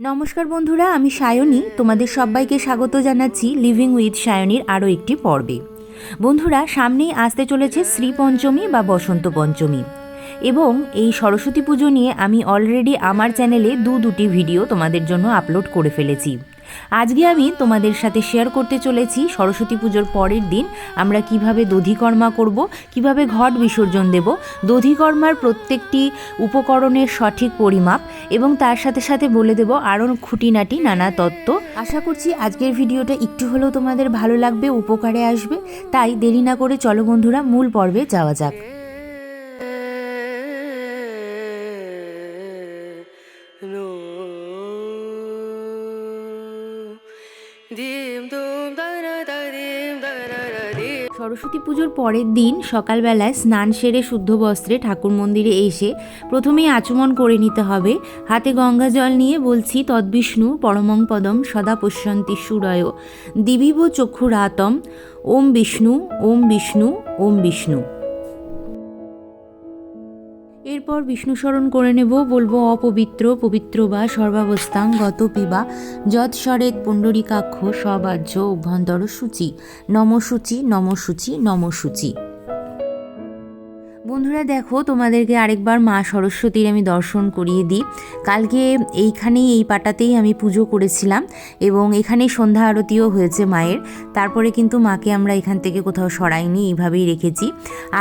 নমস্কার বন্ধুরা, আমি সায়নী। তোমাদের সবাইকে স্বাগত জানাচ্ছি লিভিং উইথ সায়নীর আরও একটি পর্বে। বন্ধুরা, সামনেই আসতে চলেছে শ্রী পঞ্চমী বা বসন্ত পঞ্চমী। এবং এই সরস্বতী পুজো নিয়ে আমি অলরেডি আমার চ্যানেলে দু দুটি ভিডিও তোমাদের জন্য আপলোড করে ফেলেছি। আজকে আমি তোমাদের সাথে শেয়ার করতে চলেছি সরস্বতী পুজোর পরের দিন আমরা কীভাবে দধিকর্মা করব, কীভাবে ঘট বিসর্জন দেব। দধিকর্মার প্রত্যেকটি উপকরণের সঠিক পরিমাপ এবং তার সাথে সাথে বলে দেব আরও খুঁটিনাটি নানা তত্ত্ব। আশা করছি আজকের ভিডিওটা একটু হলেও তোমাদের ভালো লাগবে, উপকারে আসবে। তাই দেরি না করে চলো বন্ধুরা, মূল পর্বে যাওয়া যাক। সরস্বতী পুজোর পরের দিন সকালবেলায় স্নান সেরে শুদ্ধ বস্ত্রে ঠাকুর মন্দিরে এসে প্রথমেই আচমন করে নিতে হবে। হাতে গঙ্গা জল নিয়ে বলছি, তদ্বিষ্ণু, পরমং পদম সদা পশ্যন্তি সুরয়। দিবিব চক্ষুরাতম, ওম বিষ্ণু ওম বিষ্ণু ওম বিষ্ণু। এরপর বিষ্ণু স্মরণ করে নেব, বলব অপবিত্র, পবিত্র বা সর্বাবস্থাং গত পিবা যৎস্বরেত পুণ্ডরিকাক্ষ সবাহ্য অভ্যন্তর সূচি নমসূচি নমসূচি নমসূচি। বন্ধুরা দেখো, তোমাদেরকে আরেকবার মা সরস্বতীর আমি দর্শন করিয়ে দিই। কালকে এইখানেই, এই পাটাতেই আমি পুজো করেছিলাম এবং এখানেই সন্ধ্যা আরতিও হয়েছে মায়ের। তারপরে কিন্তু মাকে আমরা এখান থেকে কোথাও সরাইনি, এইভাবেই রেখেছি।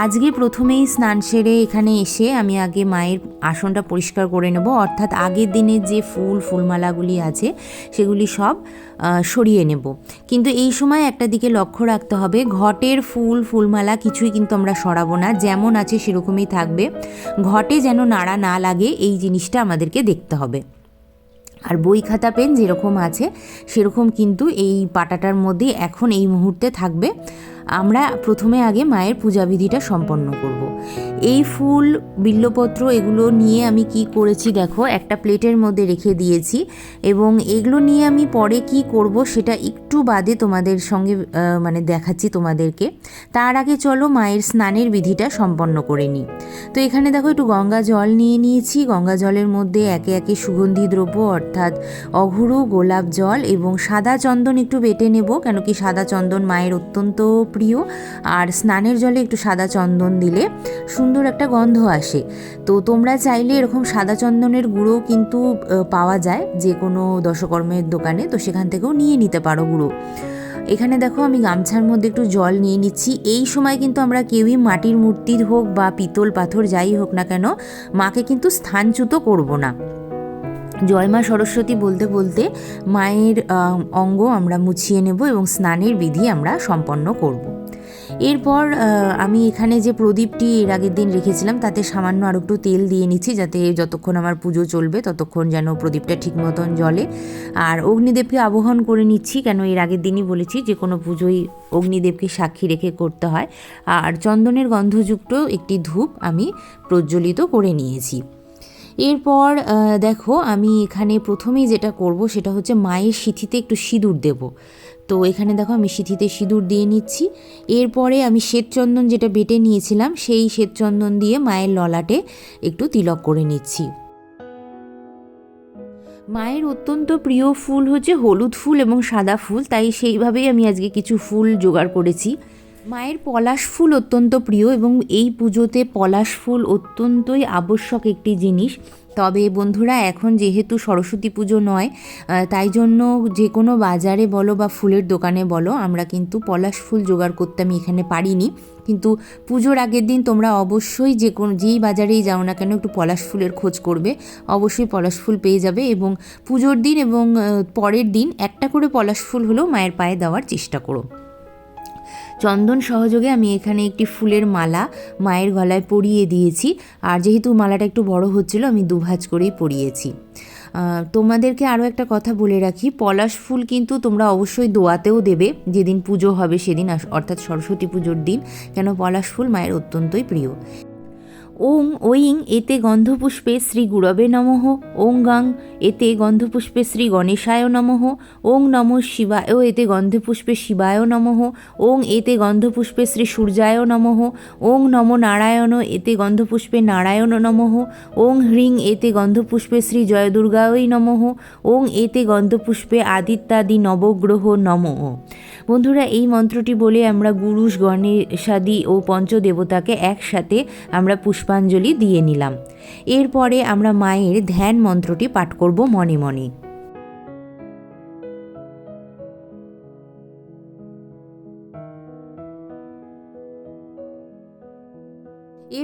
আজকে প্রথমেই স্নান সেরে এখানে এসে আমি আগে মায়ের আসনটা পরিষ্কার করে নেব। অর্থাৎ আগের দিনের যে ফুল, ফুলমালাগুলি আছে, সেগুলি সব সরিয়ে নেব। কিন্তু এই সময় একটা দিকে লক্ষ্য রাখতে হবে, ঘটের ফুল, ফুলমালা কিছুই কিন্তু আমরা সরাবো না, যেমন আছে সেরকমই থাকবে। ঘটে যেন নাড়া না লাগে, এই জিনিসটা আমাদেরকে দেখতে হবে। আর বই, খাতা, পেন যেরকম আছে, সেরকম কিন্তু এই পাটাটার মধ্যে এখন এই মুহূর্তে থাকবে। আমরা প্রথমে আগে মায়ের পূজাবিধিটা সম্পন্ন করব। এই ফুল, বিল্লপত্র এগুলো নিয়ে আমি কি করেছি দেখো, একটা প্লেটের মধ্যে রেখে দিয়েছি এবং এগুলো নিয়ে আমি পরে কি করব সেটা একটু বাদে তোমাদের সঙ্গে মানে দেখাচ্ছি তোমাদেরকে। তার আগে চলো মায়ের স্নানের বিধিটা সম্পন্ন করে নিই। তো এখানে দেখো একটু গঙ্গা জল নিয়ে নিয়েছি। গঙ্গা জলের মধ্যে একে একে সুগন্ধি দ্রব্য অর্থাৎ অঘুরু, গোলাপ জল এবং সাদা চন্দন একটু বেটে নেব, কেন কি সাদা চন্দন মায়ের অত্যন্ত প্রিয়। আর স্নানের জলে একটু সাদা চন্দন দিলে সুন্দর একটা গন্ধ আসে। তো তোমরা চাইলে এরকম সাদা চন্দনের গুঁড়ো কিন্তু পাওয়া যায় যে কোনো দশকর্মের দোকানে। তো সেখান থেকেও নিয়ে নিতে পারো গুঁড়ো। এখানে দেখো আমি গামছার মধ্যে একটু জল নিয়ে নিচ্ছি। এই সময় কিন্তু আমরা কেউই মাটির মূর্তির হোক বা পিতল পাথর যাই হোক না কেন, মাকে কিন্তু স্থানচ্যুত করব না। জয় মা সরস্বতী বলতে বলতে মায়ের অঙ্গ আমরা মুছিয়ে নেব এবং স্নানের বিধি আমরা সম্পন্ন করব। এরপর আমি এখানে যে প্রদীপটি এর আগের দিন রেখেছিলাম, তাতে সামান্য আর একটু তেল দিয়ে নিচ্ছি যাতে যতক্ষণ আমার পুজো চলবে ততক্ষণ যেন প্রদীপটা ঠিক মতন জ্বলে। আর অগ্নিদেবকে আবহন করে নিচ্ছি, কেন এর আগের দিনই বলেছি যে কোনো পুজোই অগ্নিদেবকে সাক্ষী রেখে করতে হয়। আর চন্দনের গন্ধযুক্ত একটি ধূপ আমি প্রজ্বলিত করে নিয়েছি। এরপর দেখো, আমি এখানে প্রথমেই যেটা করব সেটা হচ্ছে মায়ের সিথিতে একটু সিঁদুর দেব। তো এখানে দেখো আমি সিঁথিতে সিঁদুর দিয়ে নিচ্ছি। এরপরে আমি শ্বেতচন্দন যেটা বেটে নিয়েছিলাম, সেই শ্বেতচন্দন দিয়ে মায়ের ললাটে একটু তিলক করে নিচ্ছি। মায়ের অত্যন্ত প্রিয় ফুল হচ্ছে হলুদ ফুল এবং সাদা ফুল, তাই সেইভাবেই আমি আজকে কিছু ফুল জোগাড় করেছি। মায়ের পলাশ ফুল অত্যন্ত প্রিয় এবং এই পুজোতে পলাশ ফুল অত্যন্তই আবশ্যক একটি জিনিস। তবে বন্ধুরা, এখন যেহেতু সরস্বতী পুজো নয় তাই জন্য যে কোনো বাজারে বলো বা ফুলের দোকানে বলো, আমরা কিন্তু পলাশ ফুল জোগাড় করতে আমি এখানে পারিনি। কিন্তু পুজোর আগের দিন তোমরা অবশ্যই যে কোনো, যেই বাজারেই যাও না কেন, একটু পলাশ ফুলের খোঁজ করবে। অবশ্যই পলাশ ফুল পেয়ে যাবে এবং পুজোর দিন এবং পরের দিন একটা করে পলাশ ফুল হলেও মায়ের পায়ে দেওয়ার চেষ্টা করো। চন্দন সহযোগে আমি এখানে একটি ফুলের মালা মায়ের গলায় পরিয়ে দিয়েছি। আর যেহেতু মালাটা একটু বড় হচ্ছিল, আমি দুভাজ করেই পরিয়েছি। তোমাদেরকে আরও একটা কথা বলে রাখি, পলাশ ফুল কিন্তু তোমরা অবশ্যই দোয়াতেও দেবে। যেদিন পুজো হবে সেদিন অর্থাৎ সরস্বতী পুজোর দিন, কেন পলাশ ফুল মায়ের অত্যন্তই প্রিয়। ওং ঐং এতে গন্ধপুষ্পে শ্রী গুরবে নমঃ। ওং গাং এতে গন্ধপুষ্পে শ্রী গণেশায় নমঃ। ওং নম শিবায় এতে গন্ধপুষ্পে শিবায় নমঃ। ওং এতে গন্ধপুষ্পে শ্রী সূর্যায় নমঃ। ওং নম নারায়ণ এতে গন্ধপুষ্পে নারায়ণ নমঃ। ওং হ্রিং এতে গন্ধপুষ্পে শ্রী জয়দুর্গায় নমঃ। ওং এতে গন্ধপুষ্পে আদিত্যাদি নবগ্রহ নমঃ। বন্ধুরা, এই মন্ত্রটি বলে আমরা গুরুষ গণেশাদি ও পঞ্চদেবতাকে একসাথে আমরা পুষ্পাঞ্জলি দিয়ে নিলাম। এরপরে আমরা মায়ের ধ্যান মন্ত্রটি পাঠ করব মনে মনে।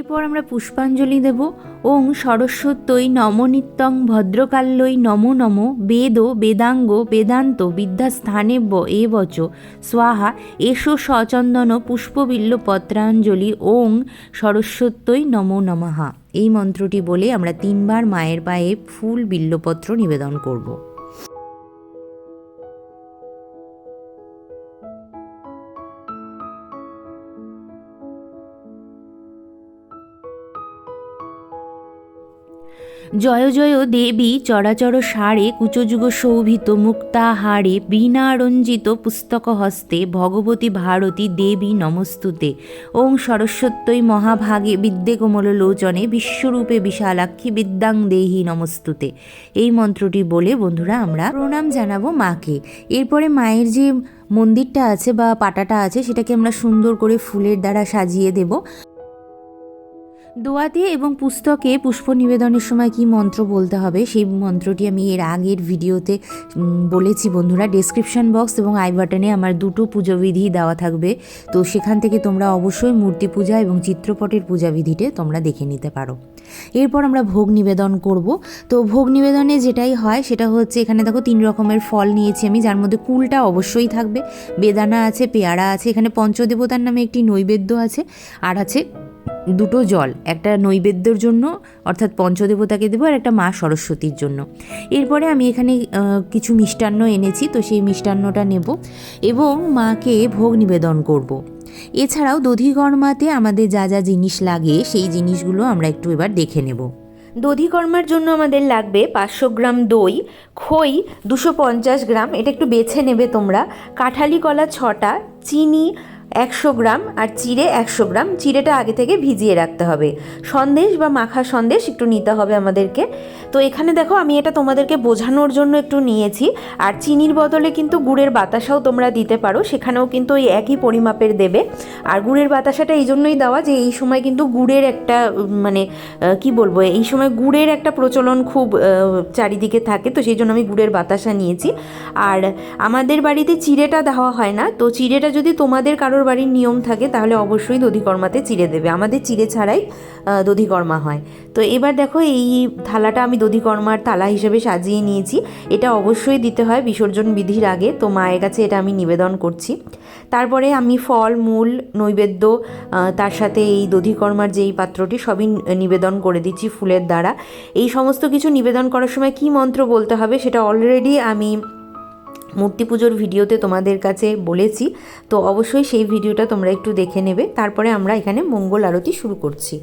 এরপর আমরা পুষ্পাঞ্জলি দেব। ওং সরস্বত্যই নমনিত্যং ভদ্রকাল্যই নমো নম বেদ বেদাঙ্গ বেদান্ত বিদ্যাস্থানেব্য এ বচ স্বাহা এষো সচন্দন পুষ্পবিল্ল পত্রাঞ্জলি। ওং সরস্বত্যই নমো নমঃ। এই মন্ত্রটি বলে আমরা তিনবার মায়ের পায়ে ফুল বিল্লপত্র নিবেদন করব। জয় জয় দেবী চরাচর সারে কুচযুগ শোভিত মুক্তাহারে বীণারঞ্জিত পুস্তক হস্তে ভগবতী ভারতী দেবী নমস্তুতে। ওং সরস্বত্যই মহাভাগে বিদ্যে কোমল লোচনে বিশ্বরূপে বিশালাক্ষী বিদ্যাং দেহি নমস্তুতে। এই মন্ত্রটি বলে বন্ধুরা আমরা প্রণাম জানাব মাকে। এরপরে মায়ের যে মন্দিরটা আছে বা পাটাটা আছে সেটাকে আমরা সুন্দর করে ফুলের দ্বারা সাজিয়ে দেব। দোয়াতে এবং পুস্তকে পুষ্প নিবেদনের সময় কি মন্ত্র বলতে হবে, সেই মন্ত্রটি আমি এর আগের ভিডিওতে বলেছি বন্ধুরা। ডেসক্রিপশন বক্স এবং আই বাটনে আমার দুটো পুজোবিধি দেওয়া থাকবে। তো সেখান থেকে তোমরা অবশ্যই মূর্তি পূজা এবং চিত্রপটের পূজাবিধিতে তোমরা দেখে নিতে পারো। এরপর আমরা ভোগ নিবেদন করব। তো ভোগ নিবেদনে যেটাই হয়, সেটা হচ্ছে এখানে দেখো তিন রকমের ফল নিয়েছি আমি, যার মধ্যে কুলটা অবশ্যই থাকবে। বেদানা আছে, পেয়ারা আছে, এখানে পঞ্চদেবতার নামে একটি নৈবেদ্য আছে, আর আছে দুটো জল, একটা নৈবেদ্যর জন্য, অর্থাৎ পঞ্চদেবতাকে দেবো, আর একটা মা সরস্বতীর জন্য এরপরে আমি এখানে কিছু মিষ্টান্ন এনেছি, তো সেই মিষ্টান্নটা নেব এবং মাকে ভোগ নিবেদন করব। এছাড়াও দধিকর্মাতে আমাদের যা যা জিনিস লাগে, সেই জিনিসগুলো আমরা একটু এবার দেখে নেব দধিকর্মার জন্য আমাদের লাগবে পাঁচশো গ্রাম দই, খই দুশো পঞ্চাশ গ্রাম, এটা একটু বেছে নেবে তোমরা, কাঁঠালি কলা ছটা, চিনি একশো গ্রাম আর চিড়ে একশো গ্রাম। চিড়েটা আগে থেকে ভিজিয়ে রাখতে হবে। সন্দেশ বা মাখা সন্দেশ একটু নিতে হবে আমাদেরকে। তো এখানে দেখো, আমি এটা তোমাদেরকে বোঝানোর জন্য একটু নিয়েছি। আর চিনির বদলে কিন্তু গুড়ের বাতাসাও তোমরা দিতে পারো। সেখানেও কিন্তু ওই একই পরিমাপের দেবে। আর গুড়ের বাতাসাটা এই জন্যই দেওয়া যে এই সময় কিন্তু গুড়ের একটা মানে কি বলব? এই সময় গুড়ের একটা প্রচলন খুব চারিদিকে থাকে। তো সেই জন্য আমি গুড়ের বাতাসা নিয়েছি। আর আমাদের বাড়িতে চিড়েটা দেওয়া হয় না। তো চিড়েটা যদি তোমাদের কারোর বাড়ির নিয়ম থাকে, তাহলে অবশ্যই দধিকর্মাতে চিড়ে দেবে। আমাদের চিড়ে ছাড়াই দধিকর্মা হয়। তো এবার দেখো, এই থালাটা আমি দধিকর্মার থালা হিসেবে সাজিয়ে নিয়েছি। এটা অবশ্যই দিতে হয় বিসর্জন বিধির আগে। তো মায়ের কাছে এটা আমি নিবেদন করছি। তারপরে আমি ফল, মূল, নৈবেদ্য তার সাথে এই দধিকর্মার যেই পাত্রটি, সবই নিবেদন করে দিচ্ছি ফুলের দ্বারা। এই সমস্ত কিছু নিবেদন করার সময় কি মন্ত্র বলতে হবে, সেটা অলরেডি আমি মূর্তি পুজোর ভিডিওতে তোমাদের কাছে বলেছি, তো অবশ্যই সেই ভিডিওটা তোমরা একটু দেখে নেবে। তারপরে আমরা এখানে মঙ্গল আরতি শুরু করছি।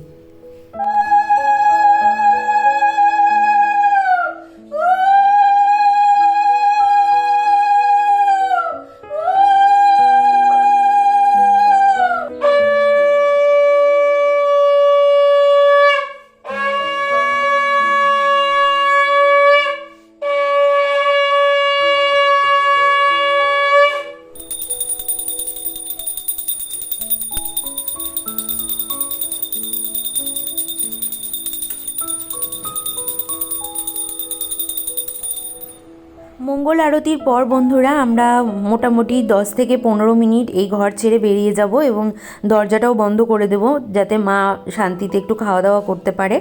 মঙ্গল আরতির পর, বন্ধুরা, আমরা মোটামুটি দশ থেকে পনেরো মিনিট এই ঘর ছেড়ে বেরিয়ে যাব এবং দরজাটাও বন্ধ করে দেব যাতে মা শান্তিতে একটু খাওয়া দাওয়া করতে পারে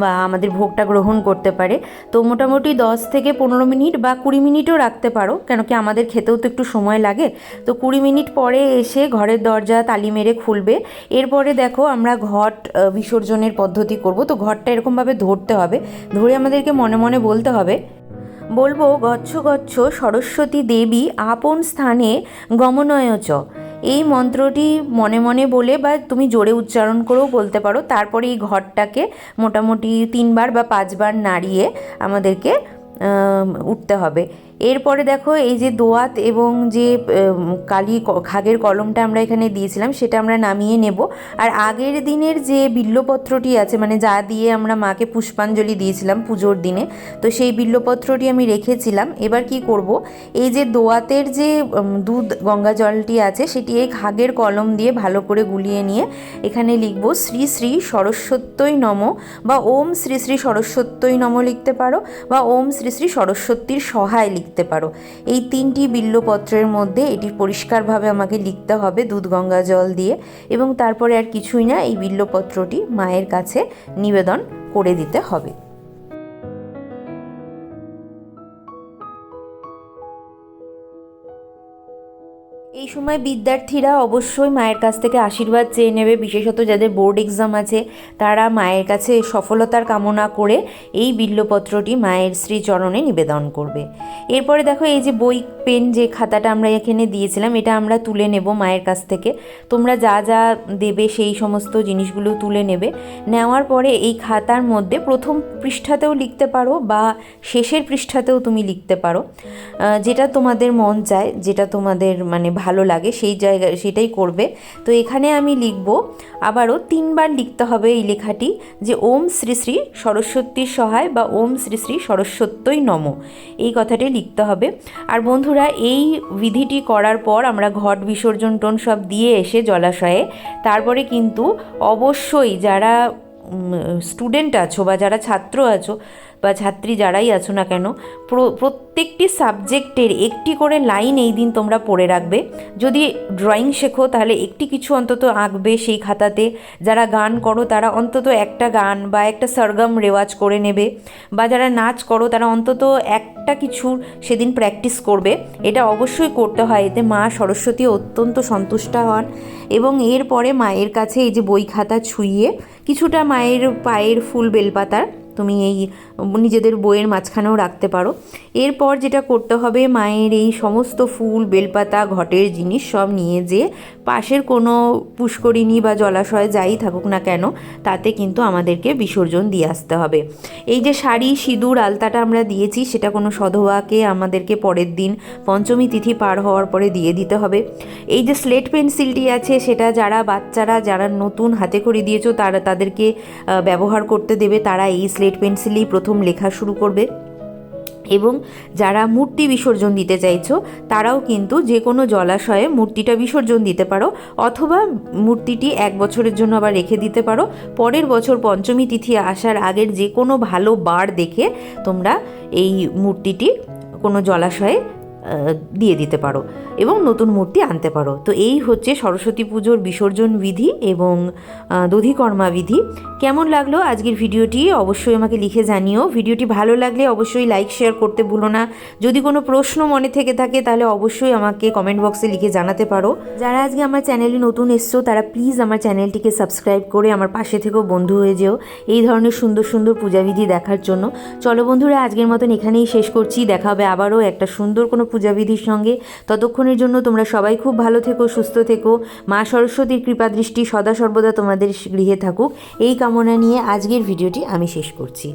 বা আমাদের ভোগটা গ্রহণ করতে পারে। তো মোটামুটি দশ থেকে পনেরো মিনিট বা কুড়ি মিনিটও রাখতে পারো কেন কি আমাদের খেতেও তো একটু সময় লাগে। তো কুড়ি মিনিট পরে এসে ঘরের দরজা তালি মেরে খুলবে। এরপরে দেখো, আমরা ঘট বিসর্জনের পদ্ধতি করব। তো ঘরটা এরকমভাবে ধরতে হবে। ধরে আমাদেরকে মনে মনে বলতে হবে বলব, গচ্ছ গচ্ছ সরস্বতী দেবী আপন স্থানে গমনয়চ। এই মন্ত্রটি মনে মনে বলে বা তুমি জোরে উচ্চারণ করেও বলতে পারো। তারপরে এই ঘরটাকে মোটামুটি তিনবার বা পাঁচবার নাড়িয়ে আমাদেরকে উঠতে হবে। এরপরে দেখো এই যে দোয়াত এবং যে কালি খাগের কলমটা আমরা এখানে দিয়েছিলাম, সেটা আমরা নামিয়ে নেব। আর আগের দিনের যে বিল্লপত্রটি আছে মানে যা দিয়ে আমরা মাকে পুষ্পাঞ্জলি দিয়েছিলাম পুজোর দিনে, তো সেই বিল্লপত্রটি আমি রেখেছিলাম। এবার কি করব? এই যে দোয়াতের যে দুধ গঙ্গা জলটি আছে, সেটি এই খাগের কলম দিয়ে ভালো করে গুলিয়ে নিয়ে এখানে লিখব, শ্রী শ্রী সরস্বত্যই নম বা ওম শ্রী শ্রী সরস্বত্যই নম লিখতে পারো, বা ওম শ্রী শ্রী সরস্বতীর সহায় লিখতে পারো। এই তিনটি বিল্লপত্রের মধ্যে এটি পরিষ্কারভাবে আমাকে লিখতে হবে দুধ, গঙ্গা জল দিয়ে এবং তারপরে আর কিছুই না এই বিল্লপত্রটি মায়ের কাছে নিবেদন করে দিতে হবে। এই সময় বিদ্যার্থীরা অবশ্যই মায়ের কাছ থেকে আশীর্বাদ চেয়ে নেবে, বিশেষত যাদের বোর্ড এক্সাম আছে, তারা মায়ের কাছে সফলতার কামনা করে এই বিল্লপত্রটি মায়ের শ্রীচরণে নিবেদন করবে। এরপরে দেখো এই যে বই, পেন যে খাতাটা আমরা এখানে দিয়েছিলাম, এটা আমরা তুলে নেব মায়ের কাছ থেকে। তোমরা যা যা দেবে সেই সমস্ত জিনিসগুলো তুলে নেবে। নেওয়ার পরে এই খাতার মধ্যে প্রথম পৃষ্ঠাতেও লিখতে পারো বা শেষের পৃষ্ঠাতেও তুমি লিখতে পারো। যেটা তোমাদের মন চায়, যেটা তোমাদের মানে ভালো লাগে, সেই জায়গায় সেটাই করবে। তো এখানে আমি লিখব, আবারও তিনবার লিখতে হবে এই লেখাটি, যে ওম শ্রী শ্রী সরস্বতীর সহায় বা ওম শ্রী শ্রী সরস্বত্যই নম, এই কথাটি লিখতে হবে। আর বন্ধুরা, এই বিধিটি করার পর আমরা ঘট, বিসর্জন টোন সব দিয়ে এসে জলাশয়ে, তারপরে কিন্তু অবশ্যই যারা স্টুডেন্ট আছো বা যারা ছাত্র আছো বা ছাত্রী যারাই আছো না কেন, প্র- প্রত্যেকটি সাবজেক্টের একটি করে লাইন এই দিন তোমরা পড়ে রাখবে। যদি ড্রয়িং শেখো, তাহলে একটি কিছু অন্তত আঁকবে সেই খাতাতে। যারা গান করো, তারা অন্তত একটা গান বা একটা সরগম রেওয়াজ করে নেবে। বা যারা নাচ করো, তারা অন্তত একটা কিছু সেদিন প্র্যাকটিস করবে। এটা অবশ্যই করতে হয়। এতে মা সরস্বতী অত্যন্ত সন্তুষ্ট হন এবং এরপরে মায়ের কাছে এই যে বই খাতা ছুঁয়ে কিছুটা মায়ের পায়ের ফুল বেলপাতার তুমি এই, নিজেদের বইয়ের মাঝখানেও রাখতে পারো। এরপর যেটা করতে হবে, মায়ের এই সমস্ত ফুল, বেলপাতা, ঘটের জিনিস সব নিয়ে যে পাশের কোনো পুষ্করিণী বা জলাশয় যাই থাকুক না কেন, তাতে কিন্তু আমাদেরকে বিসর্জন দিয়ে আসতে হবে। এই যে শাড়ি, সিঁদুর, আলতাটা আমরা দিয়েছি, সেটা কোনো সধবাকে আমাদেরকে পরের দিন পঞ্চমী তিথি পার হওয়ার পরে দিয়ে দিতে হবে। এই যে স্লেট পেন্সিলটি আছে, সেটা যারা বাচ্চারা, যারা নতুন হাতে করে দিয়েছ, তারা তাদেরকে ব্যবহার করতে দেবে। তারা এই স্লেট পেন্সিলেই প্রথম লেখা শুরু করবে। এবং যারা মূর্তি বিসর্জন দিতে চাইছো, তারাও কিন্তু যে কোনো জলাশয়ে মূর্তিটা বিসর্জন দিতে পারো, অথবা মূর্তিটি এক বছরের জন্য আবার রেখে দিতে পারো। পরের বছর পঞ্চমী তিথি আসার আগের যে কোনো ভালো বার দেখে তোমরা এই মূর্তিটি কোনো জলাশয়ে দিয়ে দিতে পারো। এবং নতুন মূর্তি আনতে পারো। তো এই হচ্ছে সরস্বতী পুজোর বিসর্জন বিধি এবং দধিকর্মা বিধি। কেমন লাগল আজকের ভিডিওটি? অবশ্যই আমাকে লিখে জানিও। ভিডিওটি ভালো লাগলে অবশ্যই লাইক, শেয়ার করতে ভুলো না। যদি কোনো প্রশ্ন মনে থেকে থাকে, তাহলে অবশ্যই আমাকে কমেন্ট বক্সে লিখে জানাতে পারো। যারা আজকে আমার চ্যানেলে নতুন এসছো, তারা প্লিজ আমার চ্যানেলটিকে সাবস্ক্রাইব করে আমার পাশে থেকেও বন্ধু হয়ে যেও এই ধরনের সুন্দর সুন্দর পূজাবিধি দেখার জন্য। চলো বন্ধুরা, আজকের মতন এখানেই শেষ করছি। দেখা হবে আবারও একটা সুন্দর কোনো পূজাবিধির সঙ্গে। ততক্ষণের জন্য তোমরা সবাই খুব ভালো থেকো, সুস্থ থেকো। মা সরস্বতীর কৃপা দৃষ্টি সদা সর্বদা তোমাদের গৃহে থাকুক। এই কামনা নিয়ে আজকের ভিডিওটি আমি শেষ করছি।